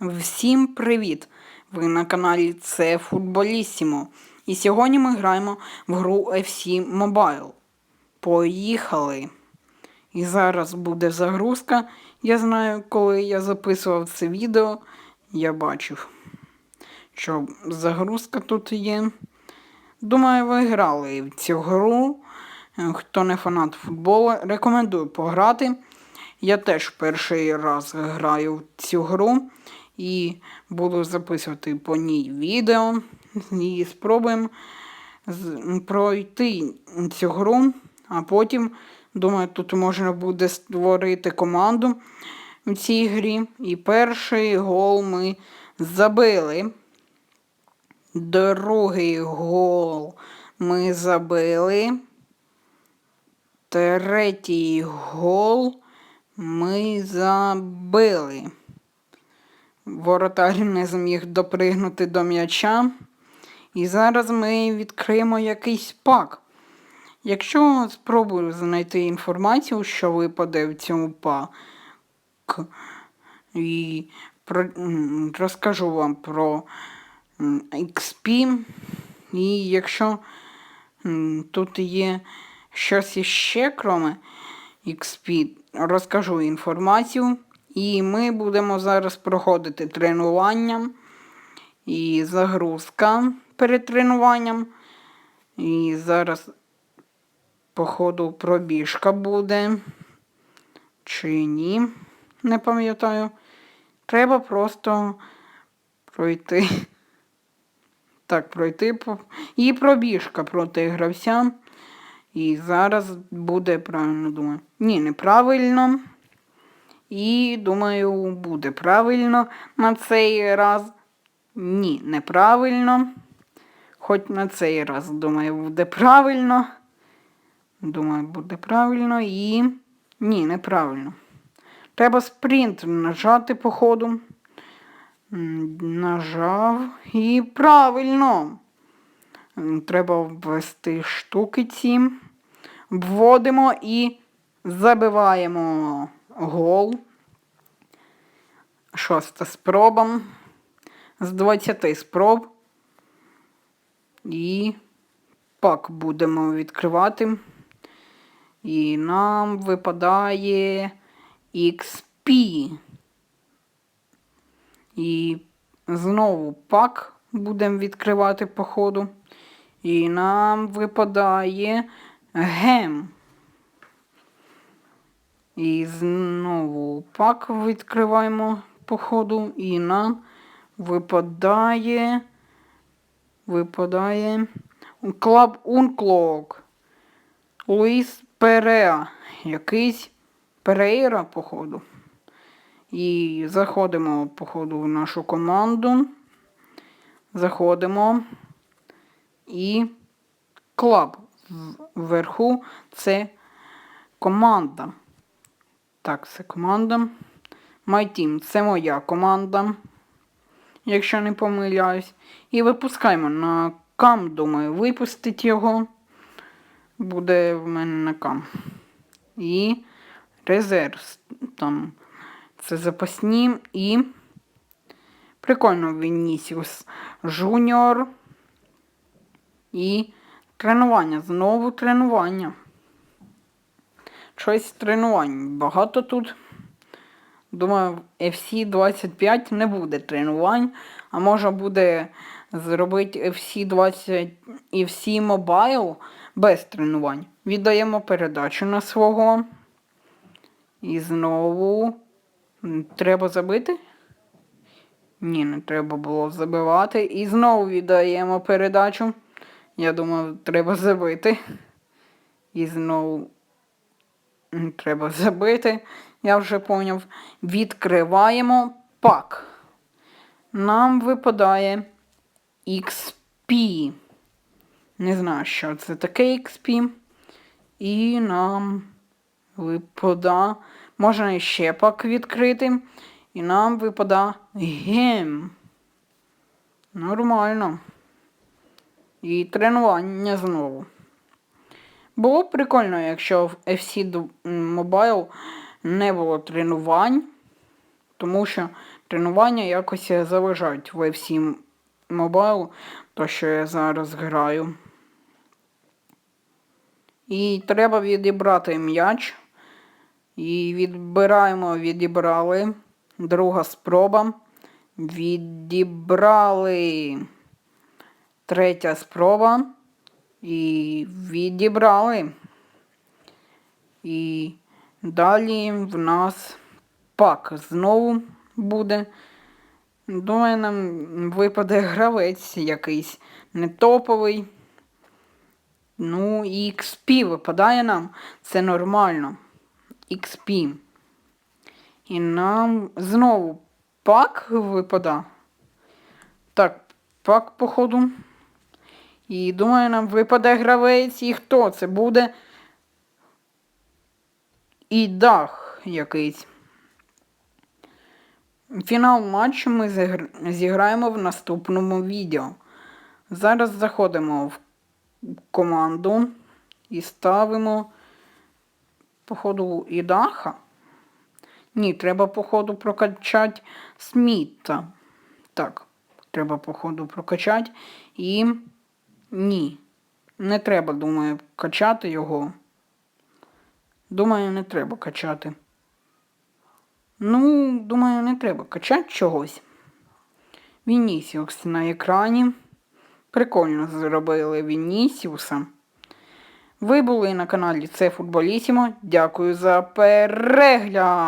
Всім привіт! Ви на каналі Це Футболісімо. І сьогодні ми граємо в гру FC Mobile. Поїхали! І зараз буде загрузка. Я знаю, коли я записував це відео, я бачив, що загрузка тут є. Думаю, ви грали в цю гру. Хто не фанат футболу, рекомендую пограти. Я теж перший раз граю в цю гру і буду записувати по ній відео. І спробуємо пройти цю гру, а потім, думаю, тут можна буде створити команду в цій грі. І перший гол ми забили. Другий гол ми забили. Третій гол ми забили. Воротар не зміг допригнути до м'яча. І зараз ми відкриємо якийсь пак. Якщо спробую знайти інформацію, що випаде в цьому пак, і про, розкажу вам про XP. І якщо тут є щось іще, кроме XP, розкажу інформацію. І ми будемо зараз проходити тренування і загрузка перед тренуванням. І зараз, походу, пробіжка буде. Чи ні, не пам'ятаю. Треба просто пройти. Так, пройти і пробіжка проти гравця. І зараз буде правильно думаю. Ні, неправильно. І думаю, буде правильно на цей раз. Ні, неправильно. Хоч на цей раз, думаю, буде правильно. Думаю, буде правильно і. Ні, неправильно. Треба спринт нажати по ходу. Нажав і правильно. Треба ввести штуки ці. Вводимо і забиваємо гол. Шоста спроба. З 20 спроб. І пак будемо відкривати. І нам випадає XP. І знову пак будемо відкривати по ходу. І нам випадає гем. І знову пак відкриваємо по ходу. І нам випадає. Випадає. Клаб Унклок. Луїс Переа. Якийсь Перейра, походу. І заходимо, походу, в нашу команду. Заходимо. І клаб вверху це команда. Так, це команда. My Team це моя команда. Якщо не помиляюсь. І випускаємо на кам, думаю, випустить його. Буде в мене на кам. І резерв там. Це запасні і. Прикольно Вінісіус Жуніор. І тренування. Знову тренування. Щось тренувань. Багато тут. Думаю, FC 25 не буде тренувань, а може буде зробити FC 20 і FC Mobile без тренувань. Віддаємо передачу на свого. І знову треба забити? Ні, не треба було забивати. І знову віддаємо передачу. Я думав, треба забити. І знову треба забити. Я вже поняв. Відкриваємо пак. Нам випадає XP. Не знаю, що це таке XP. І нам випада. Можна ще пак відкрити. І нам випада гем. Нормально. І тренування знову. Було б прикольно, якщо в FC Mobile не було тренувань. тому що тренування якось заважають в FC Mobile, то що я зараз граю. І треба відібрати м'яч. І відбираємо, відібрали. Друга спроба. Відібрали. Третя спроба. І відібрали. І далі в нас пак знову буде. Думаю, нам випаде гравець якийсь не топовий. Ну, і XP випадає нам. Це нормально. XP. І нам знову пак випада. Так, пак, походу. І думаю, нам випаде гравець. І хто це буде? І дах якийсь. Фінал матчу ми зігр- зіграємо в наступному відео. Зараз заходимо в команду і ставимо, походу, і даха. Ні, треба, походу, прокачати Сміта. Так, треба, походу, прокачати. І ні. Не треба, думаю, качати його. Думаю, не треба качати. Ну, думаю, не треба качати чогось. Вінісіус на екрані. Прикольно зробили Вінісіуса. Ви були на каналі Це Футболісімо. Дякую за перегляд!